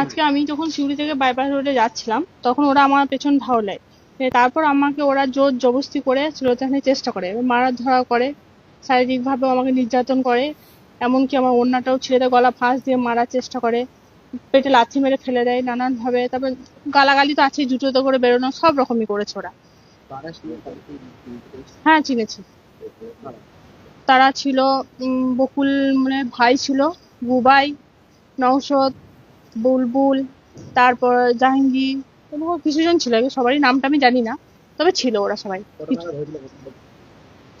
আজকে আমি যখন শিউড়ি থেকে বাইপাস রোডে যাচ্ছিলাম, তখন ওরা আমার পেছন ধাওলায় তারপর আমাকে ওরা জোর জবস্তি করে শ্লীলতাহানির চেষ্টা করে মারা ধরা করে শারীরিকভাবে আমাকে নির্যাতন করে, এমনকি আমার ওড়নাটাও ছিঁড়ে দেয়, গলা ফাঁস দিয়ে মারার চেষ্টা করে, পেটে লাথি মেরে ফেলে দেয় নানানভাবে। তারপর গালাগালি তো আছেই জুতোতে করে বেরোনো, সব রকমই করেছে ওরা? হ্যাঁ চিনেছি। তারা ছিল বকুল মানে ভাই ছিল, বুবাই নৌশদ বুলবুল তারপর জাহাঙ্গীর এরকম কিছুজন ছিল সবারই নামটা আমি জানি না তবে ছিল ওরা সবাই?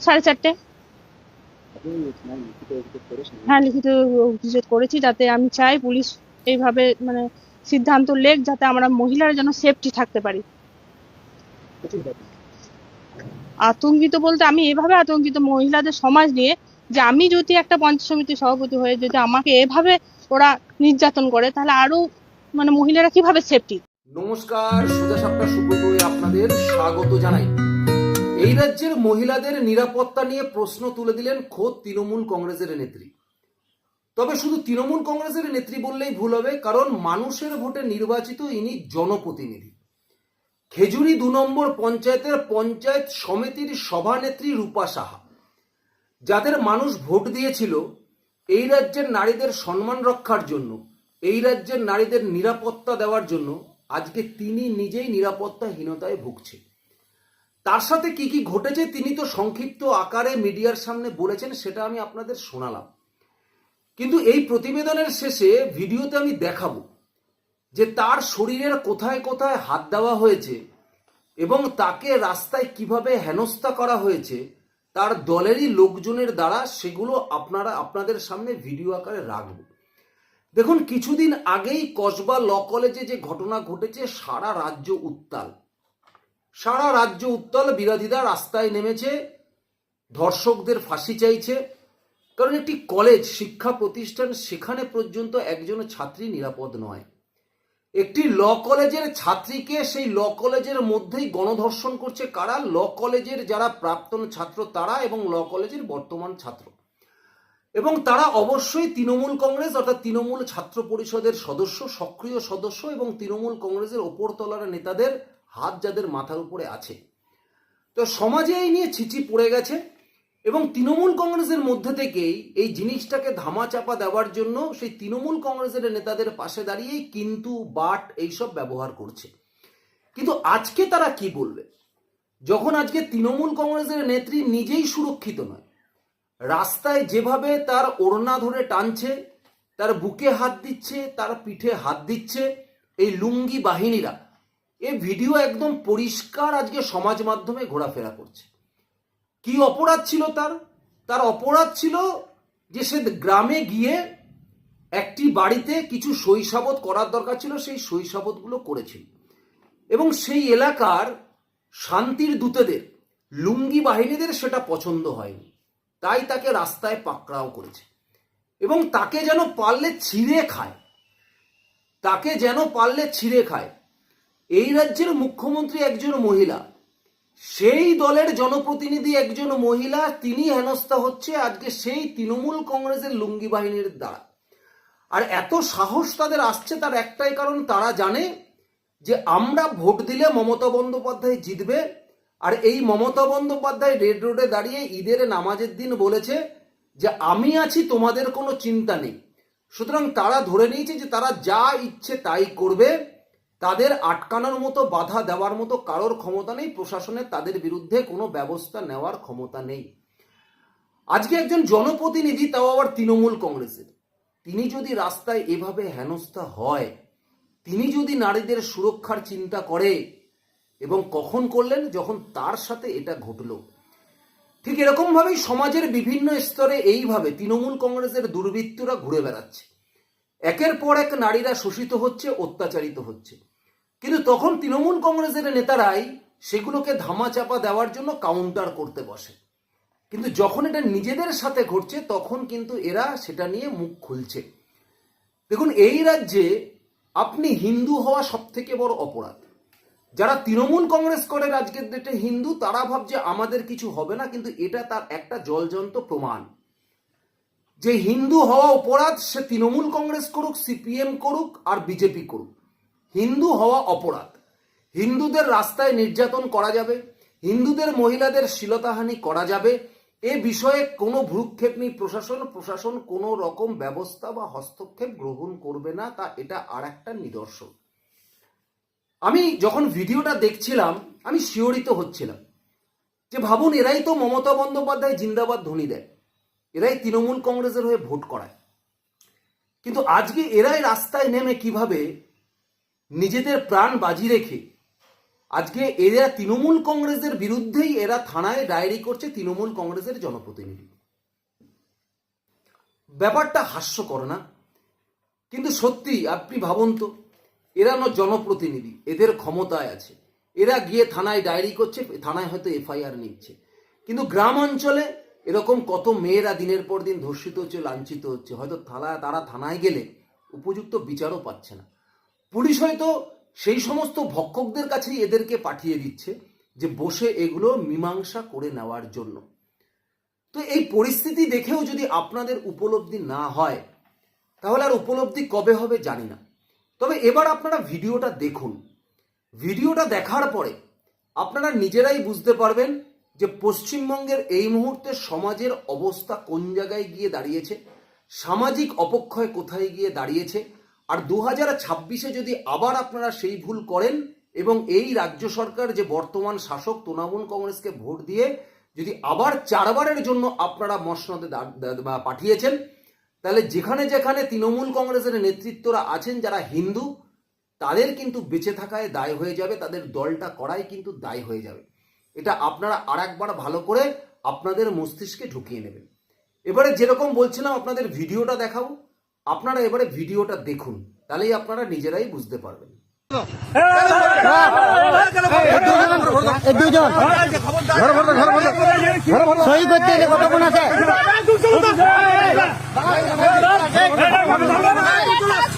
সাড়ে চারটে? হ্যাঁ লিখিত অভিযোগ করেছি যাতে আমি চাই পুলিশ এইভাবে মানে সিদ্ধান্ত লেখ যাতে আমরা মহিলারা যেন সেফটি থাকতে পারি আতঙ্কিত বলতে আমি এভাবে আতঙ্কিত মহিলাদের সমাজ নিয়ে যে আমি যদি একটা পঞ্চায়েত সমিতির সভাপতি হয়ে যদি আমাকে এভাবে ওরা নির্যাতন করে, তাহলে আরও মানে মহিলারা কীভাবে সেফটি নমস্কার, সোজা সাপটা সুব্রতয়ে আপনাদের স্বাগত জানাই। এই রাজ্যের মহিলাদের নিরাপত্তা নিয়ে প্রশ্ন তুলে দিলেন খোদ তৃণমূল কংগ্রেসের নেত্রী। তবে শুধু তৃণমূল কংগ্রেসের নেত্রী বললেই ভুল হবে, কারণ মানুষের ভোটে নির্বাচিত ইনি জনপ্রতিনিধি। খেজুরি দু নম্বর পঞ্চায়েতের পঞ্চায়েত সমিতির সভানেত্রী রূপা সাহা। যাদের মানুষ ভোট দিয়েছিল, এই রাজ্যের নারীদের সম্মান রক্ষার জন্য, এই রাজ্যের নারীদের নিরাপত্তা দেওয়ার জন্য আজকে তিনি নিজেই নিরাপত্তাহীনতায় ভুগছে। তার সাথে কি কি ঘটেছে তিনি তো সংক্ষিপ্ত আকারে মিডিয়ার সামনে বলেছেন, সেটা আমি আপনাদের শোনালাম। কিন্তু এই প্রতিবেদনের শেষে ভিডিওতে আমি দেখাবো যে তার শরীরের কোথায় কোথায় হাত দেওয়া হয়েছে এবং তাকে রাস্তায় কীভাবে হেনস্থা করা হয়েছে তার দলেরই লোকজনের দ্বারা সেগুলো আপনারা আপনাদের সামনে ভিডিও আকারে রাখব। দেখুন, কিছুদিন আগেই কসবা ল কলেজে যে ঘটনা ঘটেছে, সারা রাজ্য উত্তাল। সারা রাজ্য উত্তাল, বিরোধীরা রাস্তায় নেমেছে, ধর্ষকদের ফাঁসি চাইছে। কারণ একটি কলেজ, শিক্ষা প্রতিষ্ঠান, সেখানে পর্যন্ত একজন ছাত্রী নিরাপদ নয়। একটি ল কলেজের ছাত্রীকে সেই ল কলেজের মধ্যেই গণধর্ষণ করছে কারা? ল কলেজের যারা প্রাক্তন ছাত্র তারা এবং ল কলেজের বর্তমান ছাত্র। এবং তারা অবশ্যই তৃণমূল কংগ্রেস অর্থাৎ তৃণমূল ছাত্র পরিষদের সদস্য, সক্রিয় সদস্য এবং তৃণমূল কংগ্রেসের ওপরতলার নেতাদের হাত যাদের মাথার উপরে আছে। তো সমাজে এই নিয়ে ছিচি পড়ে গেছে। এবং তৃণমূল কংগ্রেসের মধ্যে থেকেই এই জিনিসটাকে ধামাচাপা দেওয়ার জন্য সেই তৃণমূল কংগ্রেসের নেতাদের পাশে দাঁড়িয়েই কিন্তু বাট এইসব ব্যবহার করছে। কিন্তু আজকে তারা কি বলবে? যখন আজকে তৃণমূল কংগ্রেসের নেত্রী নিজেই সুরক্ষিত নয়, রাস্তায় যেভাবে তার ওড়না ধরে টানছে, তার বুকে হাত দিচ্ছে, তার পিঠে হাত দিচ্ছে, এই লুঙ্গি বাহিনীরা, এ ভিডিও একদম পরিষ্কার আজকে সমাজ মাধ্যমে ঘোরাফেরা করছে। কি অপরাধ ছিল তার? তার অপরাধ ছিল যে সে গ্রামে গিয়ে একটি বাড়িতে কিছু শৈশাবত করার দরকার ছিল, সেই শৈশাবতগুলো করেছিল। এবং সেই এলাকার শান্তির দূতেদের, লুঙ্গি বাহিনীদের সেটা পছন্দ হয়নি। তাই তাকে রাস্তায় পাকড়াও করেছে। এবং তাকে যেন পারলে ছিঁড়ে খায়। তাকে যেন পারলে ছিঁড়ে খায়। এই রাজ্যের মুখ্যমন্ত্রী একজন মহিলা সেই দলের জনপ্রতিনিধি একজন মহিলা, তিনি হেনস্থা হচ্ছে আজকে সেই তৃণমূল কংগ্রেসের লুঙ্গি বাহিনীর দ্বারা। আর এত সাহস তাদের আসছে তার একটাই কারণ, তারা জানে যে আমরা ভোট দিলে মমতা বন্দ্যোপাধ্যায় জিতবে। আর এই মমতা বন্দ্যোপাধ্যায় রেড রোডে দাঁড়িয়ে ঈদের নামাজের দিন বলেছে যে, আমি আছি, তোমাদের কোনো চিন্তা নেই। সুতরাং তারা ধরে নিয়েছে যে, তারা যা ইচ্ছে তাই করবে। তাদের আটকানোর মতো, বাধা দেওয়ার মতো কারোর ক্ষমতা নেই। প্রশাসনের তাদের বিরুদ্ধে কোনো ব্যবস্থা নেওয়ার ক্ষমতা নেই। আজকে একজন জনপ্রতিনিধি, তাও আবার তৃণমূল কংগ্রেসের। তিনি যদি রাস্তায় এভাবে হেনস্থা হয়, তিনি যদি নারীদের সুরক্ষার চিন্তা করে এবং কখন করলেন, যখন তার সাথে এটা ঘটল। ঠিক এরকমভাবেই সমাজের বিভিন্ন স্তরে এইভাবে তৃণমূল কংগ্রেসের দুর্বৃত্তরা ঘুরে বেড়াচ্ছে। একের পর এক নারীরা শোষিত হচ্ছে, অত্যাচারিত হচ্ছে। কিন্তু তখন তৃণমূল কংগ্রেসের নেতারাই সেগুলোকে ধামাচাপা দেওয়ার জন্য কাউন্টার করতে বসে। কিন্তু যখন এটা নিজেদের সাথে ঘটছে, তখন কিন্তু এরা সেটা নিয়ে মুখ খুলছে। দেখুন, এই রাজ্যে আপনি হিন্দু হওয়া সব থেকে বড় অপরাধ। যারা তৃণমূল কংগ্রেস করে আজকের ডেটে হিন্দু, তারা ভাবছে আমাদের কিছু হবে না, কিন্তু এটা তার একটা জলজন্ত প্রমাণ। যে হিন্দু হওয়া অপরাধ সে তৃণমূল কংগ্রেস করুক, সিপিএম করুক আর বিজেপি করুক। হিন্দু হওয়া অপরাধ। হিন্দুদের রাস্তায় নির্যাতন করা যাবে, হিন্দুদের মহিলাদের শ্লীলতাহানি করা যাবে, এ বিষয়ে কোনো ভ্রুক্ষেপ নেই। প্রশাসন প্রশাসন কোনো রকম ব্যবস্থা বা হস্তক্ষেপ গ্রহণ করবে না, তা এটা আর একটা নিদর্শন। আমি যখন ভিডিওটা দেখছিলাম, আমি শিওরিত হচ্ছিলাম যে ভাবুন, এরাই তো মমতা বন্দ্যোপাধ্যায় জিন্দাবাদ ধ্বনি দেয় এরাই তৃণমূল কংগ্রেসের হয়ে ভোট করায়। কিন্তু আজকে এরাই রাস্তায় নেমে কীভাবে নিজেদের প্রাণ বাজি রেখে আজকে এরা তৃণমূল কংগ্রেসের বিরুদ্ধেই এরা থানায় ডায়েরি করছে তৃণমূল কংগ্রেসের জনপ্রতিনিধি। ব্যাপারটা হাস্যকর না? কিন্তু সত্যি আপনি ভাবুন তো, এরা না জনপ্রতিনিধি, এদের ক্ষমতায় আছে। এরা গিয়ে থানায় ডায়েরি করছে, থানায় হয়তো এফআইআর নিচ্ছে। কিন্তু গ্রাম অঞ্চলে এরকম কত মেয়েরা দিনের পর দিন ধর্ষিত হচ্ছে, লাঞ্ছিত হচ্ছে, হয়তো থানা, তারা থানায় গেলে উপযুক্ত বিচারও পাচ্ছে না। পুলিশ হয়তো সেই সমস্ত ভক্ষকদের কাছেই এদেরকে পাঠিয়ে দিচ্ছে যে বসে এগুলো মীমাংসা করে নেওয়ার জন্য। তো এই পরিস্থিতি দেখেও যদি আপনাদের উপলব্ধি না হয়, তাহলে আর উপলব্ধি কবে হবে জানি না। তবে এবার আপনারা ভিডিওটা দেখুন। ভিডিওটা দেখার পরে আপনারা নিজেরাই বুঝতে পারবেন যে পশ্চিমবঙ্গের এই মুহূর্তে সমাজের অবস্থা কোন জায়গায় গিয়ে দাঁড়িয়েছে, সামাজিক অপক্ষয় কোথায় গিয়ে দাঁড়িয়েছে আর দু হাজার ছাব্বিশে যদি আবার আপনারা সেই ভুল করেন এবং এই রাজ্য সরকার যে বর্তমান শাসক তৃণমূল কংগ্রেসকে ভোট দিয়ে যদি আবার চারবারের জন্য আপনারা মসনদে পাঠিয়েছেন, তাহলে যেখানে যেখানে তৃণমূল কংগ্রেসের নেতৃত্বরা আছেন যারা হিন্দু, তাদের কিন্তু বেঁচে থাকায় দায় হয়ে যাবে, তাদের দলটা করাই কিন্তু দায় হয়ে যাবে। এটা আপনারা আর একবার ভালো করে আপনাদের মস্তিষ্কে ঢুকিয়ে নেবেন। এবারে যেরকম বলছিলাম, আপনাদের ভিডিওটা দেখাবো। আপনারা এবারে ভিডিওটা দেখুন তাহলেই আপনারা নিজেরাই বুঝতে পারবেন এই দুজন করতে এলে কতক্ষণ আছে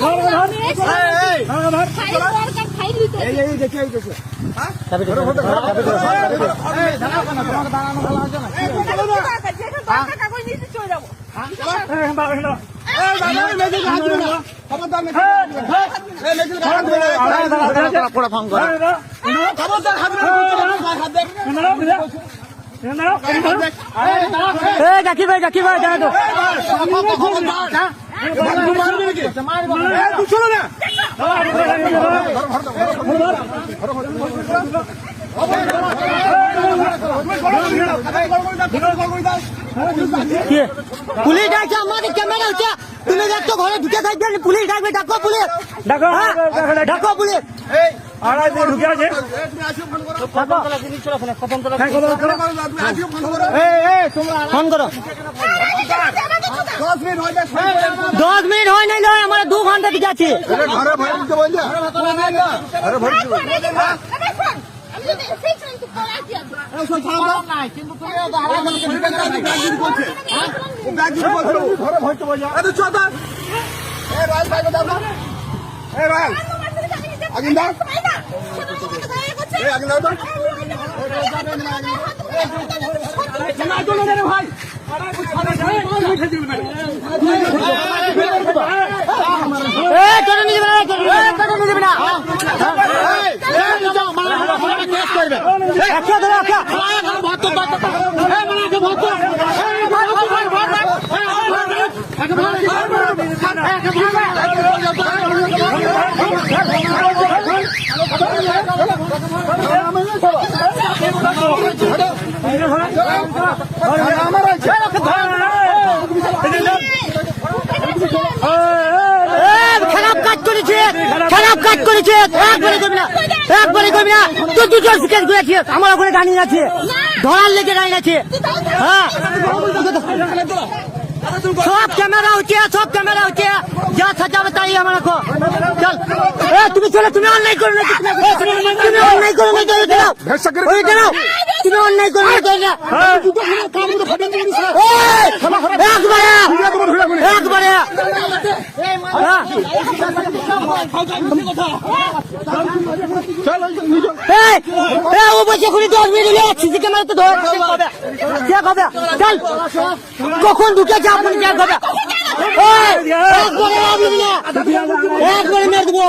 ফোন জাকি ভাই জাকি ভাই জানো কি? পুলিশ ডাকছে আমাদের ক্যামেরা হচ্ছে। তুমি দেখছ ঘরে ঢুকে থাকবেন পুলিশ ডাকবে ডাকো পুলিশ। ডাকো, হ্যাঁ, ডাকো, পুলিশ। ঢুকে আছে? ফোন করো। দশ মিনিট হয় নাই নয় আমার দু ঘণ্টা দিকে আছে। এ টোটো নিয়ে যাবে না? টোটো নিয়ে যাবে না? একটা ধরো এ, খারাপ কাজ করেছে খারাপ কাজ করেছে একবারে করবি না একবারে করবি না তুই দুজন শিকার করেছিস আমার ওখানে দাঁড়িয়ে আছে। ধরার লেগে দাঁড়িয়ে আছে। হ্যাঁ। সব ক্যামেরা হচ্ছে সব ক্যামেরা হচ্ছে যা সাজাবে তাই আমার চল। এ তুমি চলে তুমি অনলাইন করো না তুমি অনলাইন করো না ওই দাঁড়াও। তুমি অন্যায় করবে না, একবারে একবারে হ্যাঁ। এই, এই, ও বলছে এখনই দশ মিনিট সিসি ক্যামেরা তো ধরে। চেক হবে চল। কখন ঢুকেছে আপনি চেক হবে একবারে একবারে মেরে দেবো।